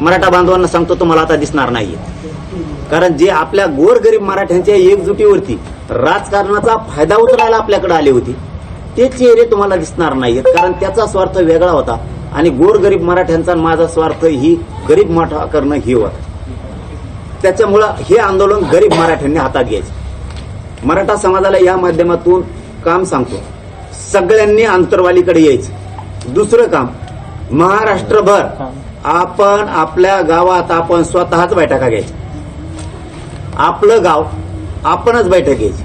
मराठा बांधवांना सांगतो तुम्हाला आता दिसणार नाही कारण जे आपल्या गोरगरीब मराठ्यांच्या एकजुटीवरती राजकारणाचा फायदा उचलायला आपल्याकडे आले होते ते चेहरे तुम्हाला दिसणार नाहीत कारण त्याचा स्वार्थ वेगळा होता आणि गोरगरीब मराठ्यांचा माझा स्वार्थ ही गरीब मोठा करणं ही होता. त्याच्यामुळं हे आंदोलन गरीब मराठ्यांनी हातात घ्यायचं. मराठा समाजाला या माध्यमातून काम सांगतो. सगळ्यांनी अंतरवालीकडे यायचं. दुसरं काम महाराष्ट्रभर आपण आपल्या गावात आपण स्वतःच बैठका घ्यायच्या. आपलं गाव आपणच बैठक घ्यायची.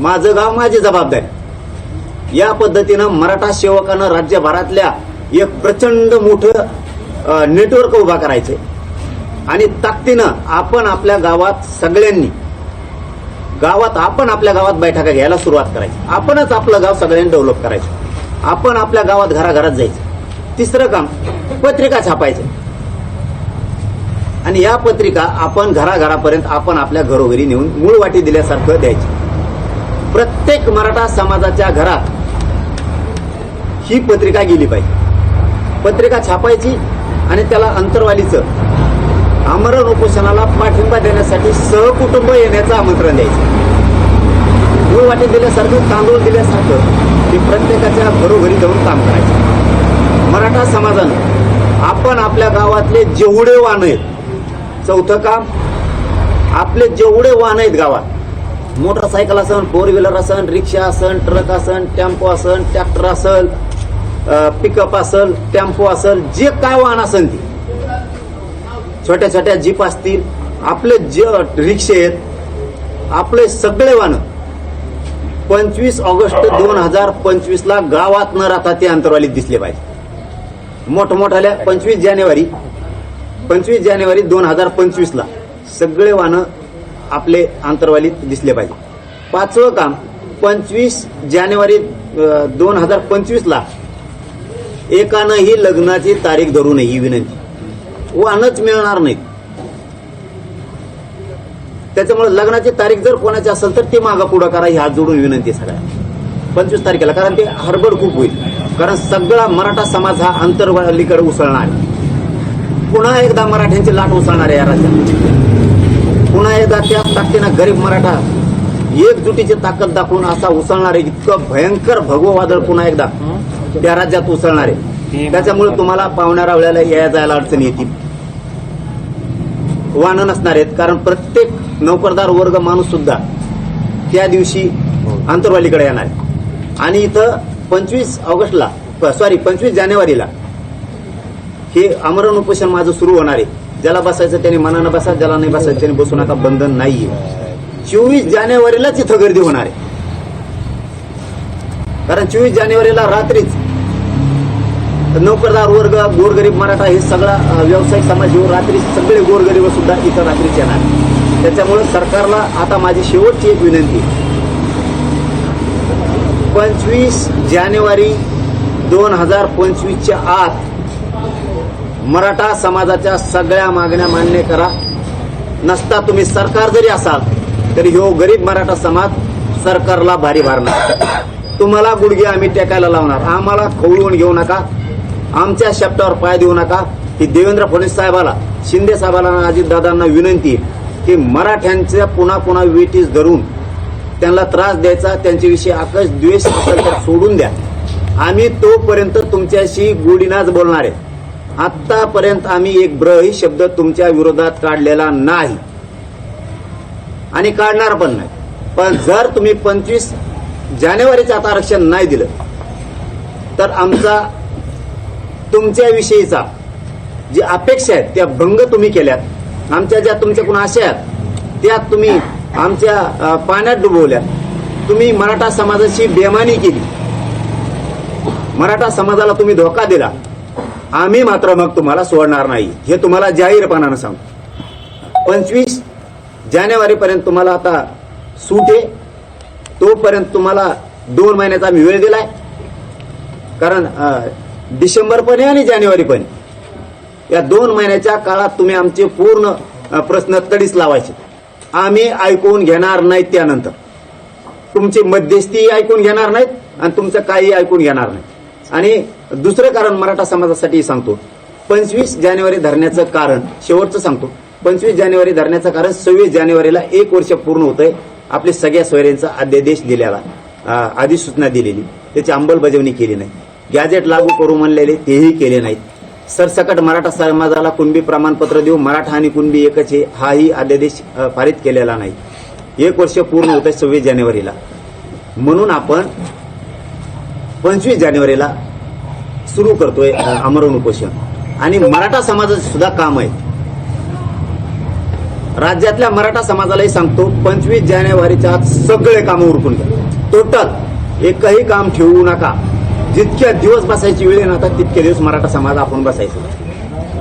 माझं गाव माझी जबाबदारी. या पद्धतीनं मराठा सेवकानं राज्यभरातल्या एक प्रचंड मोठं नेटवर्क उभा करायचे. आणि ताकदीनं आपण आपल्या गावात सगळ्यांनी गावात आपण आपल्या गावात बैठका घ्यायला सुरुवात करायची. आपणच आपलं गाव सगळ्यांनी डेव्हलप करायचं. आपण आपल्या गावात घराघरात जायचं. तिसरं काम पत्रिका छापायचं. आणि या पत्रिका आपण घराघरापर्यंत आपण आपल्या घरोघरी नेऊन मूळ वाटी दिल्यासारखं द्यायची. प्रत्येक मराठा समाजाच्या घरात ही पत्रिका गेली पाहिजे. पत्रिका छापायची आणि त्याला अंतरवालीचं आमरण उपोषणाला पाठिंबा देण्यासाठी सहकुटुंब येण्याचं आमंत्रण द्यायचं. मूळ वाटी दिल्यासारखं तांदूळ दिल्यासारखं ते प्रत्येकाच्या घरोघरी जाऊन काम करायचं. मराठा समाजानं आपण आपल्या गावातले जेवढे वाहन आहेत चौथं काम आपले जेवढे वाहन आहेत गावात मोटरसायकल असन फोर व्हीलर असन रिक्षा असन ट्रक असन टेम्पो असन ट्रॅक्टर असल पिकअप असल टेम्पो असल जे काय वाहन असन ती. छोट्या छोट्या जीप असतील आपले जे रिक्षे आहेत आपले सगळे वाहन पंचवीस ऑगस्ट दोन हजार पंचवीस ला गावात न राहता ते अंतरवालीत दिसले पाहिजे. मोठमोठ्याल्या पंचवीस जानेवारी पंचवीस जानेवारी दोन हजार पंचवीस ला सगळे वाहनं आपले अंतरवालीत दिसले पाहिजे. पाचवं काम पंचवीस जानेवारी दोन हजार पंचवीस ला एकानंही लग्नाची तारीख धरू नये ही विनंती. वाहनच मिळणार नाहीत. त्याच्यामुळे लग्नाची तारीख जर कोणाची असेल तर ते मागा पुढं करा ही हात जोडून विनंती सगळ्या पंचवीस तारखेला कारण ते हरबड खूप होईल. कारण सगळा मराठा समाज हा आंतरवालीकडे उसळणार आहे. पुन्हा एकदा मराठ्यांची लाट उसळणार आहे या राज्यात. पुन्हा एकदा त्या ताकदीनं गरीब मराठा एकजुटीची ताकद दाखवून असा उसळणार आहे. इतकं भयंकर भगवं वादळ पुन्हा एकदा त्या राज्यात उसळणार आहे. त्याच्यामुळे तुम्हाला पाहुण्या वेळेला या जायला अडचणी येतील. वाहनं नसणार आहेत. कारण प्रत्येक नोकरदार वर्ग माणूस सुद्धा त्या दिवशी आंतरवालीकडे येणार आणि इथं पंचवीस ऑगस्टला सॉरी पंचवीस जानेवारीला हे आमरण उपोषण माझं सुरू होणार आहे. ज्याला बसायचं त्याने मनानं बसा ज्याला नाही बसायचं त्याने बसू नका बंधन नाहीये. चोवीस जानेवारीलाच इथं गर्दी होणार आहे. कारण चोवीस जानेवारीला रात्रीच नोकरदार वर्ग गोरगरीब मराठा हे सगळा व्यावसायिक समाज येऊन रात्री सगळे गोरगरीब सुद्धा इथं रात्रीच येणार. त्याच्यामुळे सरकारला आता माझी शेवटची एक विनंती आहे. पंचवीस जानेवारी दोन हजार पंचवीसच्या आत मराठा समाजाच्या सगळ्या मागण्या मान्य करा. नसता तुम्ही सरकार जरी असाल तरी ह्यो गरीब मराठा समाज सरकारला भारी भरणार. तुम्हाला गुडघे आम्ही टेकायला लावणार. आम्हाला खवळून घेऊ नका. आमच्या शब्दावर पाय देऊ नका. ही देवेंद्र फडणवीस साहेबाला शिंदे साहेबाला अजितदादांना विनंती की मराठ्यांच्या पुन्हा पुन्हा वेटीस धरून त्यांना त्रास द्यायचा त्यांच्याविषयी आकाश द्वेष असेल तर सोडून द्या. आम्ही तोपर्यंत तुमच्याशी गोडीनाच बोलणार आहे. आतापर्यंत आम्ही एक ब्रही शब्द तुमच्या विरोधात काढलेला नाही. आणि काढणार पण नाही. पण जर तुम्ही पंचवीस जानेवारीचं आता आरक्षण नाही दिलं तर आमचा तुमच्याविषयीचा जी अपेक्षा आहेत त्या भंग तुम्ही केल्यात. आमच्या ज्या तुमच्याकडून आशा आहेत त्या तुम्ही आमच्या पाण्यात डुबवल्या. तुम्ही मराठा समाजाची बेमानी केली. मराठा समाजाला तुम्ही धोका दिला. आम्ही मात्र मग तुम्हाला सोडणार नाही. हे तुम्हाला जाहीरपणानं सांगतो. पंचवीस जानेवारीपर्यंत तुम्हाला आता सूट आहे. तोपर्यंत तुम्हाला दोन महिन्याचा आम्ही वेळ दिलाय. कारण डिसेंबर पण आहे आणि जानेवारी पण आहे. या दोन महिन्याच्या काळात तुम्ही आमचे पूर्ण प्रश्न तडीस लावायचे. आम्ही ऐकून घेणार नाहीत त्यानंतर. तुमची मध्यस्थी ऐकून घेणार नाहीत आणि तुमचं काही ऐकून घेणार नाही आणि दुसरं कारण मराठा समाजासाठी सांगतो. पंचवीस जानेवारी धरण्याचं कारण शेवटचं सांगतो. पंचवीस जानेवारी धरण्याचं कारण सव्वीस जानेवारीला एक वर्ष पूर्ण होतंय. आपले सगळ्या सोयऱ्यांचा अध्यादेश दिलेला अधिसूचना दिलेली. त्याची अंमलबजावणी केली नाही. गॅजेट लागू करू म्हणलेले तेही केले नाहीत. सरसकट मराठा समाजाला कुणबी प्रमाणपत्र देऊ मराठा आणि कुणबी एकच आहे हाही अध्यादेश पारित केलेला नाही. एक वर्ष पूर्ण होत आहे सव्वीस जानेवारीला. म्हणून आपण पंचवीस जानेवारीला सुरू करतोय अं, आमरण उपोषण. आणि मराठा समाजाचं सुद्धा काम आहे. राज्यातल्या मराठा समाजालाही सांगतो पंचवीस जानेवारीच्या आत सगळे कामं उरकून घ्या. टोटल एकही काम ठेवू नका. जितक्या दिवस बसायची वेळ येणार तितके दिवस मराठा समाज आपण बसायचो.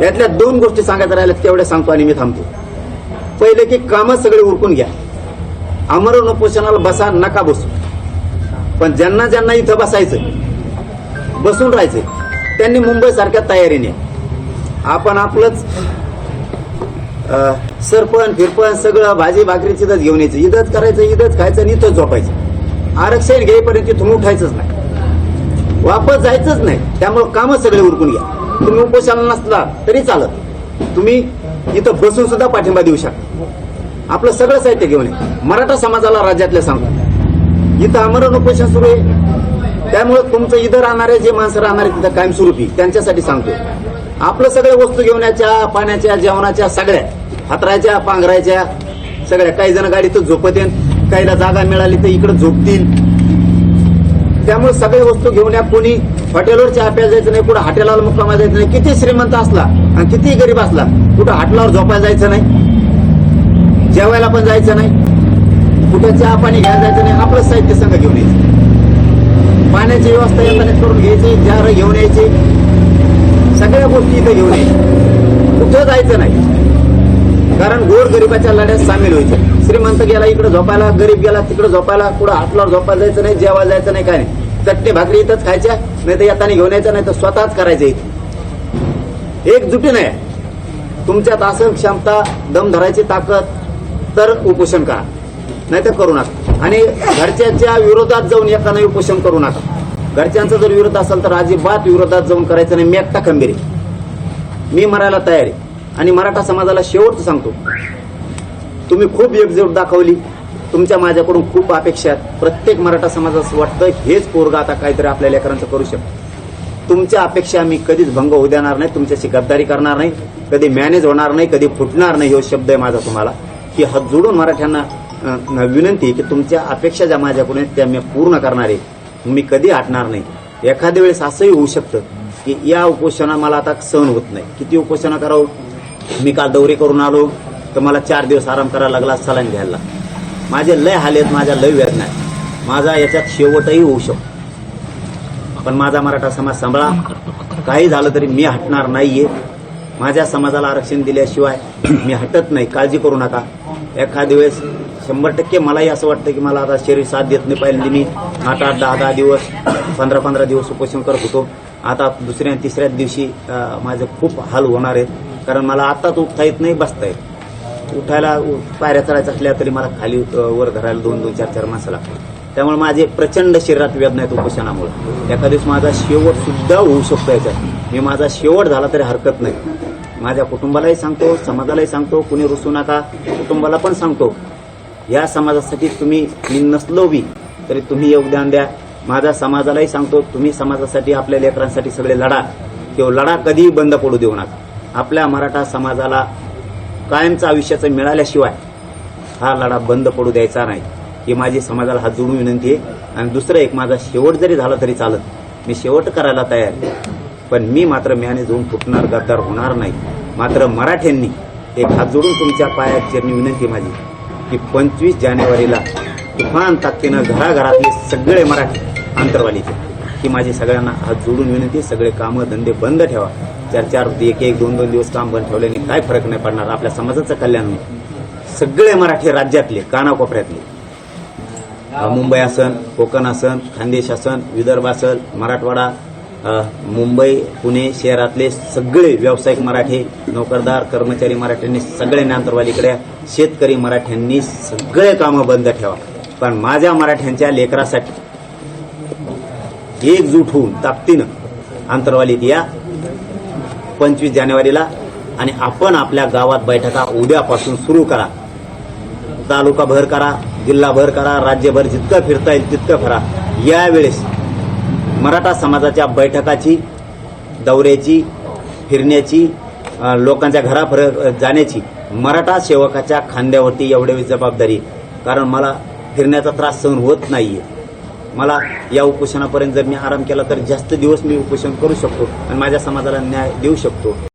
यातल्या दोन गोष्टी सांगायच्या राहिल्या तेवढ्या सांगतो आणि मी थांबतो. पहिले की कामं सगळे उरकून घ्या. अमरण उपोषणाला बसा नका बसू. पण ज्यांना ज्यांना इथं बसायचं बसून राहायचं त्यांनी मुंबईसारख्या तयारीने आपण आपलंच सरपण फिरपण सगळं भाजी भाकरी तिथंच घेऊन यायचं. इथंच करायचं इथंच खायचं आणि इथंच झोपायचं. आरक्षण घेईपर्यंत तिथून उठायचंच नाही. वापस जायचंच नाही. त्यामुळे कामं सगळे उरकून घ्या. तुम्ही उपोषणाला नसला तरी चालत. तुम्ही इथं बसून सुद्धा पाठिंबा देऊ शकता. आपलं सगळं साहित्य घेऊन मराठा समाजाला राज्यातल्या सांगतो इथं आमरण उपोषण सुरू आहे. त्यामुळे तुमचं इथं राहणारे जे माणसं राहणारे तिथं कायमस्वरूपी त्यांच्यासाठी सांगतो आपलं सगळ्या वस्तू घेऊन पाण्याच्या जेवणाच्या सगळ्या हातरायच्या पांघरायच्या सगळ्या. काही जण गाडीतच झोपत काहीला जागा मिळाली तर इकडे झोपतील. त्यामुळे सगळ्या वस्तू घेऊन या. कोणी हॉटेलवर चहा प्यायला जायचं नाही कुठं हॉटेलाला मुक्कामा जायचं नाही. किती श्रीमंत असला आणि किती गरीब असला कुठं हॉटेलावर झोपायला जायचं नाही. जेवायला पण जायचं नाही. कुठं चहा पाणी घ्यायला जायचं नाही. आपलं साहित्य संघ घेऊन यायचं. पाण्याची व्यवस्था येताना करून घ्यायची जार घेऊन यायची. सगळ्या गोष्टी इथं घेऊन यायची. कुठं जायचं नाही. कारण गोर गरिबाच्या लढ्यात सामील व्हायचे. श्रीमंत गेला इकडे झोपायला गरीब गेला तिकडे झोपायला कुठं हातलावर झोपायला जायचं नाही जेवायला जायचं नाही काय नाही. चट्टे भाकरी इथंच खायच्या नाही तर येताना घेऊन यायचं नाही तर स्वतःच करायचं इथे. एकजुटी नाही. तुमच्यात असं क्षमता दम धरायची ताकद तर उपोषण करा. नाही तर करू नका. आणि घरच्यांच्या विरोधात जाऊन येताना उपोषण करू नका. घरच्यांचा जर विरोध असेल तर अजिबात विरोधात जाऊन करायचं नाही. मी एकटा खंबीर मी मरायला तयार आहे. आणि मराठा समाजाला शेवटचं सांगतो. तुम्ही खूप एकजूट दाखवली. तुमच्या माझ्याकडून खूप अपेक्षा आहेत. प्रत्येक मराठा समाजाचं वाटतं हेच पोरगा आता काहीतरी आपल्या लेकरांचं करू शकतो. तुमच्या अपेक्षा मी कधीच भंग होऊ देणार नाही तुमच्याशी गद्दारी करणार नाही कधी मॅनेज होणार नाही कधी फुटणार नाही हो शब्द आहे माझा तुम्हाला. की हात जोडून मराठ्यांना विनंती की तुमच्या अपेक्षा ज्या माझ्याकडून आहेत त्या मी पूर्ण करणार आहे. मी कधी हटणार नाही. एखाद्या वेळेस असंही होऊ शकतं की या उपोषणा मला आता सहन होत नाही. किती उपोषणा करावं? मी काल दौरे करून आलो तर मला चार दिवस आराम करायला लागला सलाईन घ्यायला माझे लय हाल आहेत माझ्या लय वेदना आहेत. माझा याच्यात शेवटही होऊ शकतो. पण माझा मराठा समाज सांभाळा. काही झालं तरी मी हटणार नाहीये. माझ्या समाजाला आरक्षण दिल्याशिवाय मी हटत नाही. काळजी करू नका. एखाद्या वेळेस शंभर टक्के मलाही असं वाटतं की मला आता शरीर साथ देत नाही पाहिजे. मी आठ आठ दहा दहा दिवस पंधरा पंधरा दिवस उपोषण करत होतो. आता दुसऱ्या तिसऱ्या तिसऱ्याच दिवशी माझे खूप हाल होणार आहेत. कारण मला आताच उठता येत नाही बसता येत उठायला उ- पायऱ्या चढायचा असल्या तरी मला खाली वर धरायला दोन दोन चार चार माणसं लागतात. त्यामुळे माझे प्रचंड शरीरात वेदना आहेत उपोषणामुळे. एका दिवस माझा शेवट सुद्धा होऊ शकतो याच्यात. मी माझा शेवट झाला तरी हरकत नाही. माझ्या कुटुंबालाही सांगतो समाजालाही सांगतो कुणी रुसू नका कुटुंबाला पण सांगतो. या समाजासाठी तुम्ही मी नसलो बी तरी तुम्ही योगदान द्या. माझ्या समाजालाही सांगतो तुम्ही समाजासाठी आपल्या लेकरांसाठी सगळे लढा. किंवा लढा कधीही बंद पडू देऊ नका. आपल्या मराठा समाजाला कायमचं आयुष्याचं मिळाल्याशिवाय हा लढा बंद पडू द्यायचा नाही. ही माझी समाजाला हात जोडून विनंती आहे. आणि दुसरं एक माझा शेवट जरी झाला तरी चालत मी शेवट करायला तयार पण मी मात्र म्याने जाऊन फुटणार गद्दार होणार नाही. मात्र मराठ्यांनी एक हात जोडून तुमच्या पायात चिरणी विनंती माझी की पंचवीस जानेवारीला तुफान ताकदीनं घराघरातले सगळे मराठी आंतरवालीचे ही माझी सगळ्यांना हात जोडून विनंती सगळे कामं धंदे बंद ठेवा. चार चार एक एक दोन दोन दिवस काम बंद ठेवल्याने काय फरक नाही पडणार? आपल्या समाजाचं कल्याण नाही सगळे मराठी राज्यातले कानाकोपऱ्यातले. मुंबई असन कोकण असन खानदेश असन विदर्भ असल मराठवाडा मुंबई पुणे शहरातले सगळे व्यावसायिक मराठी नोकरदार कर्मचारी मराठ्यांनी सगळे आंतरवालीकडे शेतकरी मराठ्यांनी सगळे कामं बंद ठेवा. पण माझ्या मराठ्यांच्या लेकरासाठी एकजूट होऊन ताकदीनं आंतरवालीत या. पंचवीस जानेवारीला आणि आपण आपल्या गावात बैठका उद्यापासून सुरू करा. तालुका भर करा जिल्हा भर करा राज्यभर जितकं फिरता येईल तितकं फिरा यावेळेस मराठा समाजाच्या बैठकाची दौऱ्याची फिरण्याची लोकांच्या घराफर जाण्याची मराठा सेवकाच्या खांद्यावरती एवढी जबाबदारी. कारण मला फिरण्याचा त्रास सहन होत नाहीये. मला या उपोषणापर्यंत जर मी आराम केला तर जास्त दिवस मी उपोषण करू शकतो आणि माझ्या समाजाला न्याय देऊ शकतो.